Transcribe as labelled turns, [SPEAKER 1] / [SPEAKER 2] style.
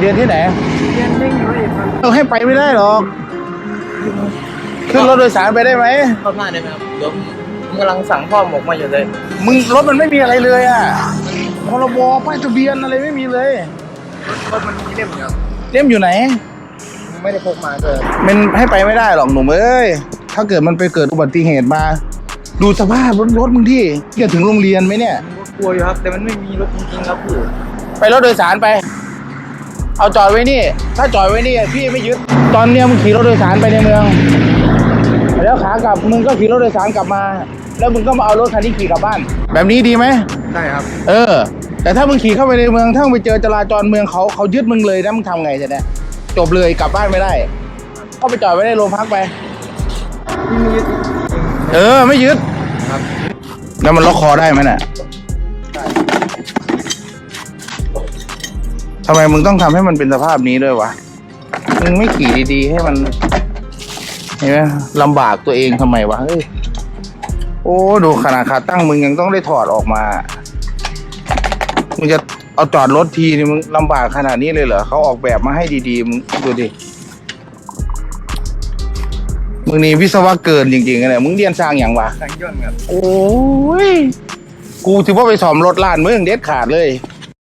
[SPEAKER 1] เรียนที่ไหน
[SPEAKER 2] เรียนเร่งร้อยเอ็ดครับ
[SPEAKER 1] เราให้ไปไม่ได้หรอกขึ้นรถโดยสารไปได้ไหม
[SPEAKER 2] เข้าหน้าได้ไหมครับเดี๋ยวผมกำลังสั่งพ่อหมกมาอยู่เลย
[SPEAKER 1] มึงรถมันไม่มีอะไรเลยอะพรบป้ายทะเบียนอะไรไม่มีเลย
[SPEAKER 2] รถมันมีเล่มครับ
[SPEAKER 1] เล่มอยู่ไหน
[SPEAKER 2] ไม่ได้พกมาเลย
[SPEAKER 1] มันให้ไปไม่ได้หรอกหนุ่มเอ้ยถ้าเกิดมันไปเกิดอุบัติเหตุมา ดูสภาพรถรถมึงที่จะถึงโรงเรียนไหมเนี่ย
[SPEAKER 2] ผมก็กลัวอยู่ครับ แต่มันไม่มีรถจริงๆครับพี่
[SPEAKER 1] ไปรถโดยสารไป เอาจอดไว้นี่ ถ้าจอดไว้นี่พี่ไม่ยึด ตอนเนี้ยมึงขี่รถโดยสารไปในเมือง แล้วขากลับมึงก็ขี่รถโดยสารกลับมา แล้วมึงก็มาเอารถคันนี้ขี่กลับบ้าน แบบนี้ดีไหม
[SPEAKER 2] ได้ครับ
[SPEAKER 1] เออ แต่ถ้ามึงขี่เข้าไปในเมือง ถ้ามึงไปเจอจราจรเมืองเขาเขายึดมึงเลยนะมึงทำไงจะเนี่ยจบเลยกลับบ้านไม่ได้ ก็ไปจอดไว้ในโรงพักไป
[SPEAKER 2] พี่ไม่ยึด
[SPEAKER 1] เออ ไม่ยึด
[SPEAKER 2] ครับ
[SPEAKER 1] แล้วมันล็อกคอได้ไหมน่ะำไมมึงต้องทำให้มันเป็นสภาพนี้ด้วยวะ มึงไม่ขี่ดีๆ ให้มัน เห็นไหมลำบากตัวเองทำไมวะ เฮ้ย โอ้ ดูขนาดขาตั้งมึงยังต้องได้ถอดออกมา มึงจะเอาจอดรถทีนี่มึงลำบากขนาดนี้เลยเหรอเขาออกแบบมาให้ดีๆ มึงดูดิ มึงนี่วิศวะเกินจริงๆนะมึงเรียนสร้างอย่างวะ
[SPEAKER 2] สั่งย่นครับ
[SPEAKER 1] โอ้ย กูถือว่าไปสอมรถล้านมึงเด็ดขาดเลย
[SPEAKER 2] ค